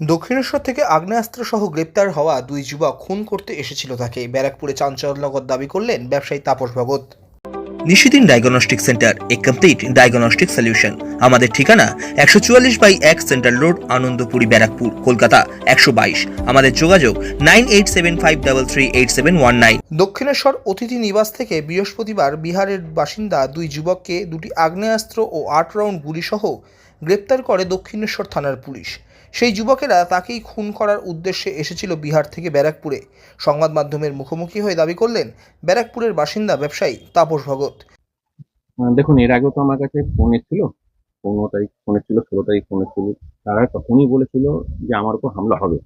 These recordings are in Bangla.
দক্ষিণেশ্বর থেকে আগ্নেয়াস্ত্র সহ গ্রেপ্তার হওয়া দুই যুবক খুন করতে এসেছিল তাকে। ব্যারাকপুরে চাঞ্চল্যকর দাবি করলেন ব্যবসায়ী তাপস ভগত। নিশিদিন ডায়াগনস্টিক সেন্টার এ কমপ্লিট ডায়াগনস্টিক সলিউশন। আমাদের ঠিকানা একশো চুয়াল্লিশ বাই এক সেন্ট্রাল রোড আনন্দপুরি ব্যারাকপুর কলকাতা একশো বাইশ। আমাদের যোগাযোগ nine eight seven five double three eight seven one nine. Dakshineswar অতিথি নিবাস থেকে বৃহস্পতিবার বিহারের বাসিন্দা দুই যুবককে দুটি আগ্নেয়াস্ত্র ও আট রাউন্ড গুলিসহ গ্রেপ্তার করে দক্ষিণেশ্বর থানার পুলিশ। সেই যুবকেরা তাকেই খুন করার উদ্দেশ্যে এসেছিল বিহার থেকে ব্যারাকপুরে। সংবাদ মাধ্যমের মুখোমুখি হয়ে দাবি করলেন, ব্যারাকপুরের বাসিন্দা ব্যবসায়ী তাপস ভগত। দেখুন, এর আগেও তো আমার কাছে ফোন এসেছিল। পনেরো তারিখ, ফোন এসেছিল, ষোলো তারিখ ফোন এসেছিল। তারা তখনই বলেছিল যে আমার উপর হামলা হবে।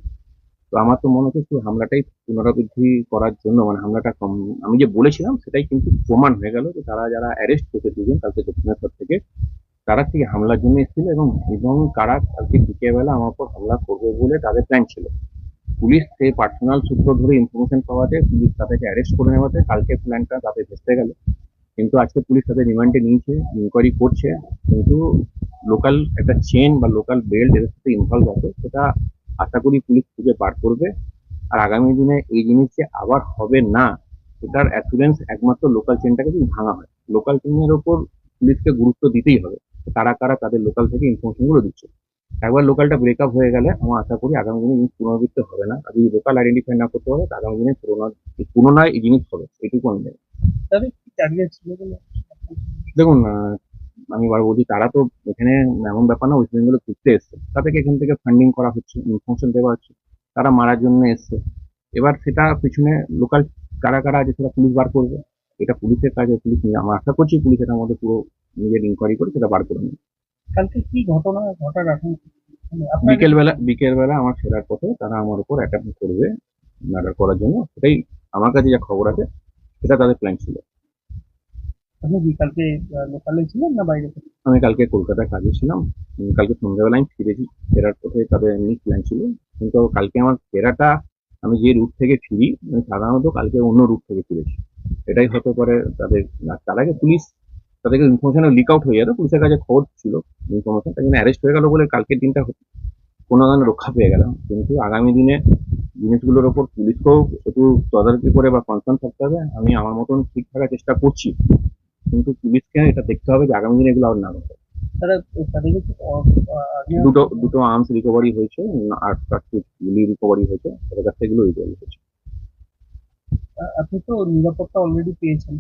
তো আমার তো মনে হচ্ছে হামলাটাই পুনরাবৃত্তি করার জন্য মানে হামলাটা কম- আমি যে বলেছিলাম সেটাই কিন্তু প্রমাণ হয়ে গেল তারা যারা অ্যারেস্ট করেছে দুজন, কালকে দক্ষিণেশ্বর থেকে তারা থেকে হামলার জন্য এসেছিল এবং এবং কারা কালকে বিকেলবেলা আমার উপর হামলা করবে বলে তাদের প্ল্যান ছিল। পুলিশ সেই পার্সোনাল সূত্র ধরে ইনফরমেশন পাওয়াতে, পুলিশ তাদেরকে অ্যারেস্ট করে নেওয়াতে কালকে প্ল্যানটা তাদের ভেস্তে গেল। কিন্তু আজকে পুলিশ তাদের রিমান্ডে নিয়েছে ইনকোয়ারি করছে। কিন্তু লোকাল একটা চেন বা লোকাল বেল্ট এদের সাথে ইনভলভ আছে, সেটা আশা করি পুলিশ খুঁজে বার করবে। আর আগামী দিনে এই জিনিস যে আবার হবে না, সেটার অ্যাসুরেন্স একমাত্র লোকাল চেনটাকে যদি ভাঙা হয়। লোকাল চেনের ওপর পুলিশকে গুরুত্ব দিতেই হবে। তারা কারা তাদের লোকাল থেকে ইনফরমেশনগুলো দিচ্ছে। একবার লোকালটা ব্রেকআপ হয়ে গেলে আমার আশা করি আগামী দিনে জিনিস পুনরাবৃত্তি হবে না। আর যদি লোকাল আইডেন্টিফাই না করতে পারে আগামী দিনে পুনরায় পুনরায় এই জিনিস হবে। এটুকু আমি জানি। দেখুন আমি বার বলছি তারা তো এখানে এমন ব্যাপার না ওয়েস্ট বেঙ্গলে ঘুরতে এসছে। তাদেরকে এখান থেকে ফান্ডিং করা হচ্ছে ইনফরমেশন দেওয়া হচ্ছে। তারা মারার জন্য এসছে। এবার সেটা পিছনে লোকাল কারা কারা আছে সেটা পুলিশ বার করবে। এটা পুলিশের কাজে পুলিশ নিয়ে আমরা আশা করছি পুলিশ এটার মধ্যে পুরো নিজের ইনকোয়ারি করে সেটা বার করে নেবে কালকে কি ঘটনা ঘটার আশঙ্কা মানে বিকেলবেলা বিকেলবেলা আমার ফেরার পথে তারা আমার উপর অ্যাটাক করবে মার্ডার করার জন্য। সেটাই আমার কাছে যা খবর আছে সেটা তাদের প্ল্যান ছিল। আপনি কি কালকে লোকালে ছিলেন না বাইরে আমি কালকে কলকাতায় কাজে ছিলাম। কালকে সন্ধ্যাবেলা আমি ফিরেছি। ফেরার পথে তাদের এমনি প্ল্যান ছিল। কিন্তু কালকে আমার ফেরাটা আমি যে রুট থেকে ফিরি আমি সাধারণত কালকে অন্য রুট থেকে ফিরেছি। এটাই হতে পারে তাদের তার আগে পুলিশ তাদেরকে ইনফরমেশন লিক আউট হয়ে গেল। পুলিশের কাছে খবর ছিল। ইনফরমেশন তাই জন্য অ্যারেস্ট হয়ে গেল বলে কালকের দিনটা কোনো ধরনের রক্ষা পেয়ে গেলাম। কিন্তু আগামী দিনে জিনিসগুলোর ওপর পুলিশকেও একটু তদারকি করে বা কনসার্ন থাকতে হবে। আমি আমার মতন ঠিক থাকার চেষ্টা করছি। কিন্তু পুলিশকে এটা দেখতে হবে যে আগামী দিনে এগুলো আর না ঘটে। আগে দুটো দুটো আর্মস রিকভারি হয়েছে। আর গুলি রিকভারি হয়েছে। তাদের কাছ থেকে এগুলো রিকভারি হয়েছে। আপনি তো নিরাপত্তা অলরেডি পেয়েছেন।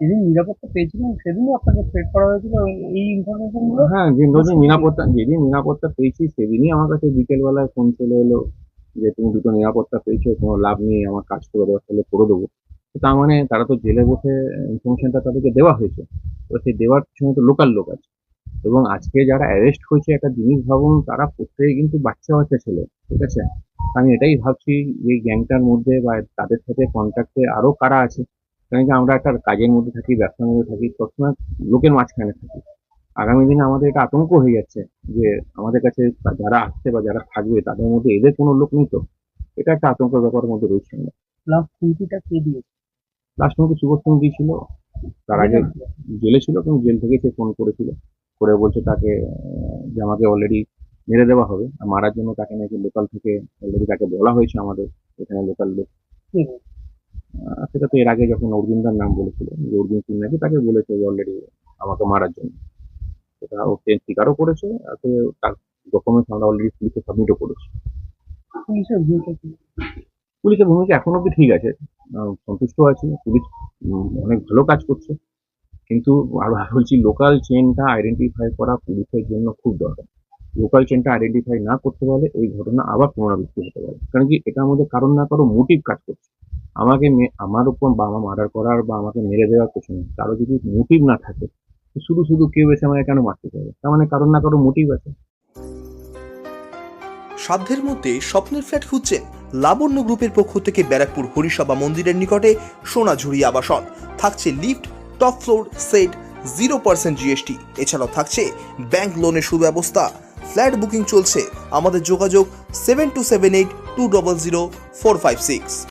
যেদিন নিরাপত্তা পেয়েছিলেন সেদিনই আপনাকে থ্রেট করা হয়েছিল এই ইনফরমেশনগুলো হ্যাঁ যেদিন নিরাপত্তা যেদিন নিরাপত্তা পেয়েছি সেদিনই আমার কাছে বিকেলবেলায় ফোন চলে এলো যে তুমি দুটো নিরাপত্তা পেয়েছ কোনো লাভ নেই আমার কাজ করে দেওয়া তাহলে করে দেবো। তো তার মানে তারা তো জেলে বসে ইনফরমেশনটা তাদেরকে দেওয়া হয়েছে। তো সেই দেওয়ার সময় তো লোকাল লোক আছে। এবং আজকে যারা অ্যারেস্ট হয়েছে একটা জিনিস ভাবুন তারা প্রত্যেকে কিন্তু বাচ্চা বাচ্চা ছেলে ঠিক আছে? আমি এটাই ভাবছি যে এই গ্যাংটার মধ্যে বা তাদের সাথে কন্ট্যাক্টে আরও কারা আছে? কারণ কি আমরা একটা কাজের মধ্যে থাকি ব্যবসার মধ্যে থাকি সবসময় লোকের মাঝখানে থাকি। আগামী দিনে আমাদের এটা আতঙ্ক হয়ে যাচ্ছে যে আমাদের কাছে যারা আসছে বা যারা থাকবে তাদের মধ্যে এদের কোনো লোক নেই তো। এটা একটা আতঙ্ক ব্যাপারের মধ্যে রয়েছে। লাস্ট হুমকিটা কে দিয়েছে? লাস্ট মধ্যে সুবোধ সিং ছিল তার আগে জেলে ছিল কিন্তু জেল থেকে সে ফোন করেছিল। করে বলছে তাকে যে আমাকে অলরেডি মেরে দেওয়া হবে। আর মারার জন্য তাকে নাকি লোকাল থেকে অলরেডি তাকে বলা হয়েছে আমাদের এখানে লোকাল লোক। সেটা তো এর আগে যখন অর্জুনদার নাম বলেছিল যে অর্জুন সিং নাকি তাকে বলেছে অলরেডি আমাকে মারার জন্য। সেটা ও ট্রেন স্বীকারও করেছে সে তার ডকুমেন্টস আমরা অলরেডি পুলিশে সাবমিটও করেছি। পুলিশের ভূমিকা এখন অব্দি ঠিক আছে। সন্তুষ্ট আছি। পুলিশ অনেক ভালো কাজ করছে। কিন্তু আর বলছি লোকাল চেনটা আইডেন্টিফাই করা পুলিশের জন্য খুব দরকার। লোকাল চেনটা আইডেন্টিফাই না করতে পারলে এই ঘটনা আবার পুনরাবৃত্তি হতে পারে। কারণ কি এটার মধ্যে কারণ না কারও মোটিভ কাজ করছে। আমাকে আমার উপর বা আমার মার্ডার করার বা আমাকে মেরে দেওয়ার পেছনে কারও যদি মোটিভ না থাকে শুধু শুধু কেউ এসে আমাকে কেন মারতে চাইবে? তার মানে কারোর না কারও মোটিভ আছে। সাধ্যের মধ্যে স্বপ্নের ফ্ল্যাট খুঁজছেন লাবণ্য গ্রুপের পক্ষ থেকে ব্যারাকপুর হরিসভা মন্দিরের নিকটে সোনাঝুরি আবাসন। থাকছে lift, top floor, set, zero percent GST. এছাড়াও থাকছে ব্যাংক লোনের সুব্যবস্থা। ফ্ল্যাট বুকিং চলছে। আমাদের যোগাযোগ seven two seven eight two double zero four five six.